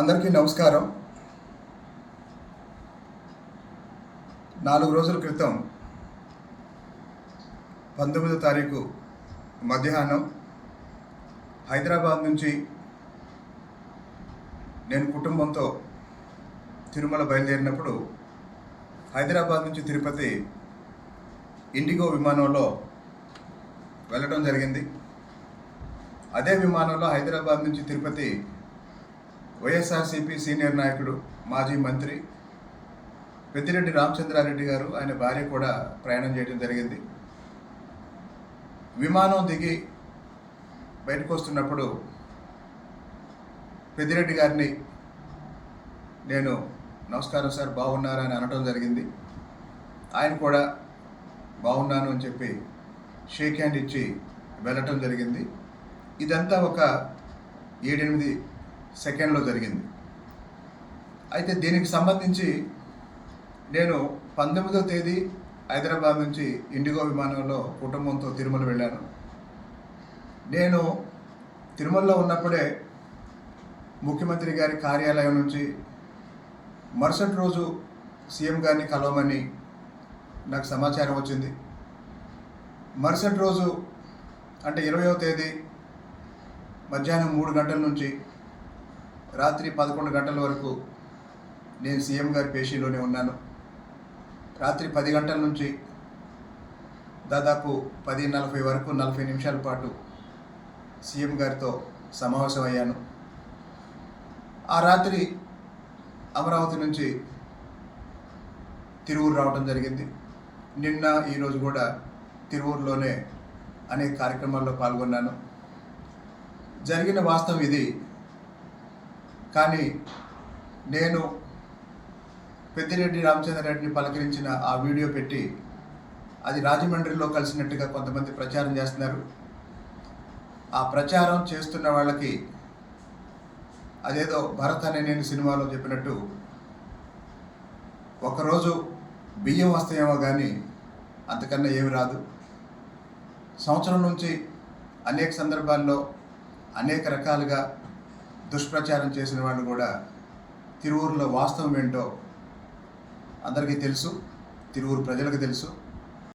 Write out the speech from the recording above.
అందరికీ నమస్కారం. నాలుగు రోజుల క్రితం పంతొమ్మిదో తారీఖు మధ్యాహ్నం హైదరాబాద్ నుంచి నేను కుటుంబంతో తిరుమల బయలుదేరినప్పుడు హైదరాబాద్ నుంచి తిరుపతి ఇండిగో విమానంలో వెళ్ళడం జరిగింది. అదే విమానంలో హైదరాబాద్ నుంచి తిరుపతి వైఎస్ఆర్సీపీ సీనియర్ నాయకుడు మాజీ మంత్రి పెద్దిరెడ్డి రామచంద్రారెడ్డి గారు ఆయన భార్య కూడా ప్రయాణం చేయడం జరిగింది. విమానం దిగి బయటకు వస్తున్నప్పుడు పెద్దిరెడ్డి గారిని నేను నమస్కారం సార్ బాగున్నారా? అని అనడం జరిగింది. ఆయన కూడా బాగున్నాను అని చెప్పి షేక్ హ్యాండ్ ఇచ్చి వెళ్ళటం జరిగింది. ఇదంతా ఒక ఏడెనిమిది సెకండ్లో జరిగింది. అయితే దీనికి సంబంధించి నేను పంతొమ్మిదో తేదీ హైదరాబాద్ నుంచి ఇండిగో విమానంలో కుటుంబంతో తిరుమల వెళ్ళాను. నేను తిరుమలలో ఉన్నప్పుడే ముఖ్యమంత్రి గారి కార్యాలయం నుంచి మరుసటి రోజు సీఎం గారిని కలవమని నాకు సమాచారం వచ్చింది. మరుసటి రోజు అంటే ఇరవయో తేదీ మధ్యాహ్నం మూడు గంటల నుంచి రాత్రి పదకొండు గంటల వరకు నేను సీఎం గారి పేషీలోనే ఉన్నాను. రాత్రి పది గంటల నుంచి దాదాపు పది నలభై వరకు నలభై నిమిషాల పాటు సీఎం గారితో సమావేశం అయ్యాను. ఆ రాత్రి అమరావతి నుంచి తిరువురు రావడం జరిగింది. నిన్న ఈరోజు కూడా తిరువురులోనే అనేక కార్యక్రమాల్లో పాల్గొన్నాను. జరిగిన వాస్తవం ఇది. కానీ నేను పెద్దిరెడ్డి రామచంద్ర రెడ్డిని పలకరించిన ఆ వీడియో పెట్టి అది రాజమండ్రిలో కలిసినట్టుగా కొంతమంది ప్రచారం చేస్తున్నారు. ఆ ప్రచారం చేస్తున్న వాళ్ళకి అదేదో భరత్ అనే నేను సినిమాలో చెప్పినట్టు ఒకరోజు బియ్యం వస్తాయేమో కానీ అంతకన్నా ఏమి రాదు. సంవత్సరం నుంచి అనేక సందర్భాల్లో అనేక రకాలుగా దుష్ప్రచారం చేసిన వాళ్ళు కూడా తిరువూరులో వాస్తవం ఏంటో అందరికీ తెలుసు తిరువురు ప్రజలకు తెలుసు.